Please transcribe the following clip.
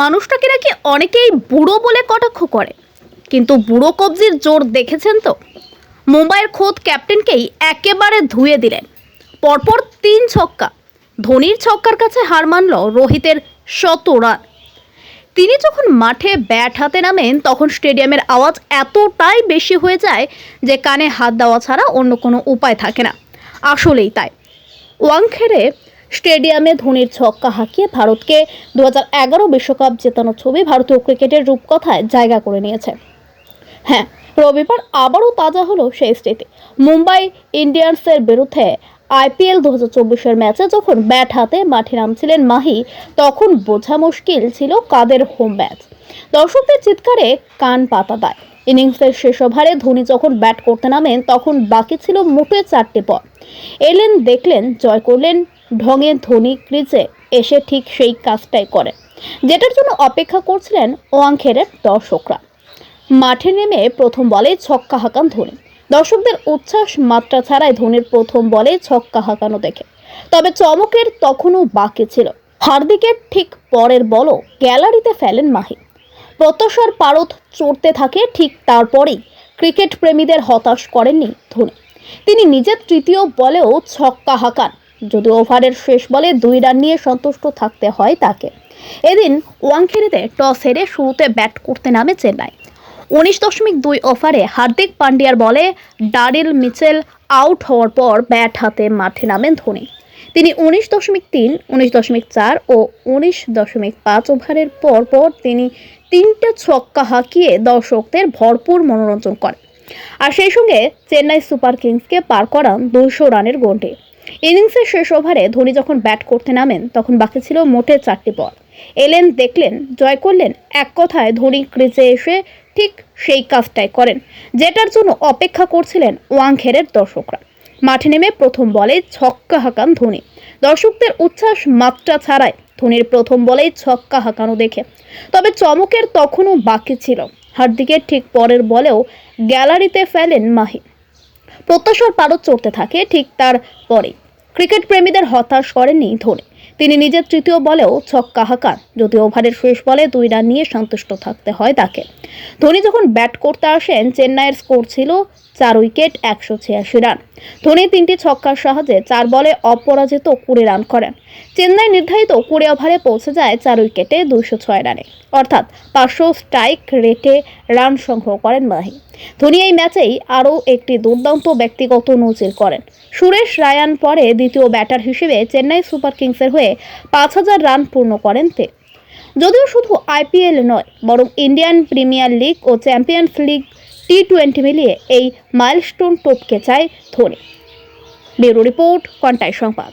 মানুষটাকে নাকি অনেকেই বুড়ো বলে কটাক্ষ করে। কিন্তু বুড়ো কবজির জোর দেখেছেন তো? মুম্বাইয়ের খোদ ক্যাপ্টেনকেই একেবারে ধুয়ে দিলেন। পরপর তিন ছক্কা। ধোনির ছক্কার কাছে হার মানল রোহিতের শত রান। তিনি যখন মাঠে ব্যাট হাতে নামেন, তখন স্টেডিয়ামের আওয়াজ এতটাই বেশি হয়ে যায় যে কানে হাত দেওয়া ছাড়া অন্য কোনো উপায় থাকে না। আসলেই তাই। ওয়াংখেড়ে স্টেডিয়ামে ধোনির ছক্কা হাঁকিয়ে ভারতকে দু এগারো বিশ্বকাপ জেতানোর ছবি ভারতীয় ক্রিকেটের রূপকথায় জায়গা করে নিয়েছে। হ্যাঁ রবিবার আবারও তাজা হলো সেই স্মৃতি। মুম্বাই ইন্ডিয়ান্সের বিরুদ্ধে আইপিএল দু হাজার ম্যাচে যখন ব্যাট হাতে মাঠে নামছিলেন মাহি, তখন বোঝা মুশকিল ছিল কাদের হোম ম্যাচ দর্শকদের চিৎকারে কান পাতা দেয়। ইনিংসের শেষ ওভারে ধোনি যখন ব্যাট করতে নামেন, তখন বাকি ছিল মোটে চারটে পর এলেন দেখলেন জয় করলেন ঢঙে ধোনি ক্রিজে এসে ঠিক সেই কাজটাই করে। যেটার জন্য অপেক্ষা করছিলেন ওয়াংখেড়ের দর্শকরা। মাঠে নেমে প্রথম বলে ছক্কা হাঁকান ধোনি। দর্শকদের উচ্ছ্বাস মাত্রা ছাড়াই ধোনির প্রথম বলে ছক্কা হাঁকানো দেখে। তবে চমকের তখনও বাকি ছিল। হার্দিকের ঠিক পরের বলও গ্যালারিতে ফেলেন মাহি। প্রত্যাশার পারদ চড়তে থাকে ঠিক তারপরেই ক্রিকেট প্রেমীদের হতাশ করেননি ধোনি। তিনি নিজের তৃতীয় বলেও ছক্কা হাঁকান। যদি ওভারের শেষ বলে দুই রান নিয়ে সন্তুষ্ট থাকতে হয় তাকে। এদিন ওয়াংখেড়েতে টস হেরে শুরুতে ব্যাট করতে নামে চেন্নাই। উনিশ দশমিক দুই ওভারে হার্দিক পান্ডিয়ার বলে ডারিল মিচেল আউট হওয়ার পর ব্যাট হাতে মাঠে নামেন ধোনি। তিনি উনিশ দশমিক তিন, উনিশ দশমিক চার ও উনিশ দশমিক পাঁচ ওভারের পর পর তিনি তিনটা ছক্কা হাঁকিয়ে দর্শকদের ভরপুর মনোরঞ্জন করেন। আর সেই সঙ্গে চেন্নাই সুপার কিংসকে পার করান দুইশো রানের গন্ডে ইনিংসের শেষ ওভারে ধোনি যখন ব্যাট করতে নামেন, তখন বাকি ছিল মোটে চারটি বল। এলেন দেখলেন, জয় করলেন, এক কথায় ধোনি ক্রিজে এসে ঠিক সেই কাজটাই করেন, যেটার জন্য অপেক্ষা করছিলেন ওয়াংখেড়ের দর্শকরা। মাঠে নেমে প্রথম বলে ছক্কা হাঁকান ধোনি। দর্শকদের উচ্ছ্বাস মাত্রা ছাড়াই ধোনির প্রথম বলেই ছক্কা হাঁকানো দেখে। তবে চমকের তখনও বাকি ছিল। হার্দিকের ঠিক পরের বলেও গ্যালারিতে ফেলেন মাহি। প্রত্যাশার পারদ চড়তে থাকে ঠিক তার পরে ক্রিকেট প্রেমীদের হতাশ করেননি ধোনি। তিনি নিজের তৃতীয় বলেও ছক্কা হাঁকান। যদি ওভারের শেষ বলে দুই রান নিয়ে সন্তুষ্ট থাকতে হয় তাকে। ধোনি যখন ব্যাট করতে আসেন, চেন্নাইয়ের স্কোর ছিল চার উইকেট, একশো ছিয়াশি রান। ধোনি তিনটি ছক্কার সাহায্যে চার বলে অপরাজিত কুড়ি রান করেন। চেন্নাই নির্ধারিত কুড়ি ওভারে পৌঁছে যায় চার উইকেটে দুইশো ছয় রানে। অর্থাৎ পাঁচশো স্ট্রাইক রেটে রান সংগ্রহ করেন মাহি। ধোনি এই ম্যাচেই আরও একটি দুর্দান্ত ব্যক্তিগত নজির করেন। সুরেশ রায়ান পরে দ্বিতীয় ব্যাটার হিসেবে চেন্নাই সুপার কিংসের হয়ে পাঁচ হাজার রান পূর্ণ করেন তে। যদিও শুধু আইপিএল নয়, বরং ইন্ডিয়ান প্রিমিয়ার লিগ ও চ্যাম্পিয়ন্স লিগ টি টোয়েন্টি মিলিয়ে এই মাইলস্টোন টপকে চায় ধোনি। ব্যুরো রিপোর্ট, কন্টাই সংবাদ।